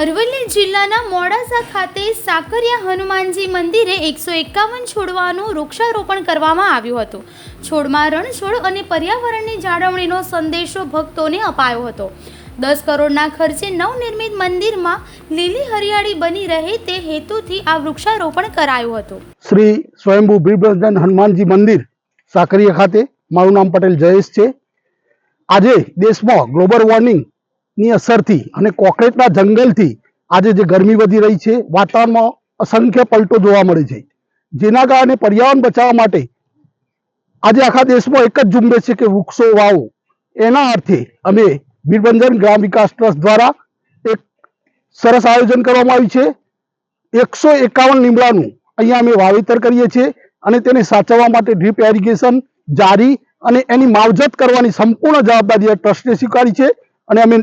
અરવલ્લી જિલ્લાના મોડાસા ખાતે સાકરિયા હનુમાનજી મંદિરે એકસો એકાવન છોડવાનું વૃક્ષારોપણ કરવામાં આવ્યું હતું. છોડમાં રણછોડ અને પર્યાવરણની જાળવણીનો સંદેશો ભક્તોને અપાયો હતો. દસ કરોડના ખર્ચે નવનિર્મિત મંદિરમાં લીલી હરિયાળી બની રહે તે હેતુથી આ વૃક્ષારોપણ કરાયું હતું. શ્રી સ્વયંભુ બિરબલજન હનુમાનજી મંદિર સાકરિયા ખાતે. મારું નામ પટેલ જયેશ છે. આજે દેશમાં ગ્લોબલ વોર્મિંગની અસરથી અને કોકરેટના જંગલથી આજે જે ગરમી વધી રહી છે, વાતાવરણમાં અસંખ્ય પલટો જોવા મળે છે. જેના કારણે પર્યાવરણ બચાવવા માટે આજે આખા દેશમાં એક જ ઝુંબેશ છે કે વૃક્ષો, વાવો. એના અર્થે અમે બીરબંજન ગ્રામ વિકાસ ટ્રસ્ટ દ્વારા એક સરસ આયોજન કરવામાં આવ્યું છે. એકસો એકાવન લીમડાનું અહીંયા અમે વાવેતર કરીએ છીએ અને તેને સાચવવા માટે ડ્રીપ એરિગેશન જારી અને એની માવજત કરવાની સંપૂર્ણ જવાબદારી ટ્રસ્ટે સ્વીકારી છે. અને અમે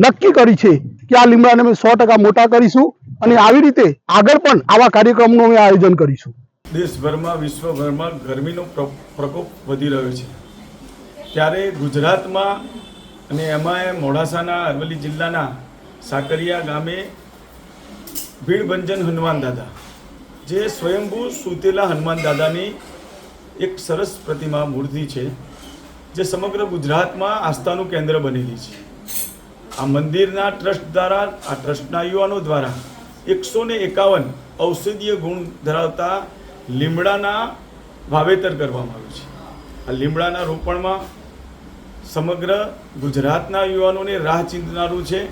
નક્કી કરી છે કે આ લીમડાને અમે સો ટકા મોટા કરીશું અને આવી રીતે આગળ પણ આવા કાર્યક્રમનું અમે આયોજન કરીશું. દેશભરમાં, વિશ્વભરમાં ગરમીનો પ્ર- પ્રકોપ વધી રહ્યો છે. ત્યારે ગુજરાતમાં અને એમાં મોડાસાના, અરવલ્લી જિલ્લાના સાકરિયા ગામે ભીડભંજન હનુમાન દાદા, જે સ્વયંભૂ સૂતેલા હનુમાન દાદાની એક સરસ પ્રતિમા મૂર્તિ છે, જે સમગ્ર ગુજરાતમાં આસ્થાનું કેન્દ્ર બનેલી છે. આ મંદિરના ટ્રસ્ટ દ્વારા, આ ટ્રસ્ટના યુવાનો દ્વારા એકસો ને એકાવન ઔષધીય ગુણ ધરાવતા લીમડાના વાવેતર કરવામાં આવ્યું છે. આ લીમડાના રોપણમાં સમગ્ર ગુજરાતના યુવાનોને રાહ ચીંધનારું છે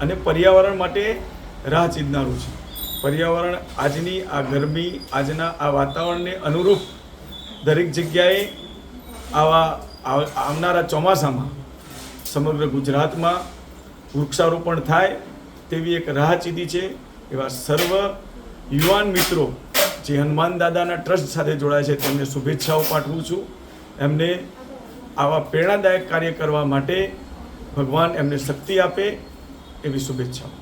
અને પર્યાવરણ માટે રાહ ચીંધનારું છે. પર્યાવરણ આજની આ ગરમી, આજના આ વાતાવરણને અનુરૂપ દરેક જગ્યાએ આવા, આવ- આવનારા ચોમાસામાં સમગ્ર ગુજરાતમાં વૃક્ષારોપણ થાય તેવી એક રાહ ચીધી છે એવા સર્વ યુવાન મિત્રો જે હનુમાન દાદાના ટ્રસ્ટ સાથે જોડાય છે, તેમને શુભેચ્છાઓ પાઠવું છું. એમને આવા પ્રેરણાદાયક કાર્ય કરવા માટે ભગવાન એમને શક્તિ આપે એવી શુભેચ્છાઓ.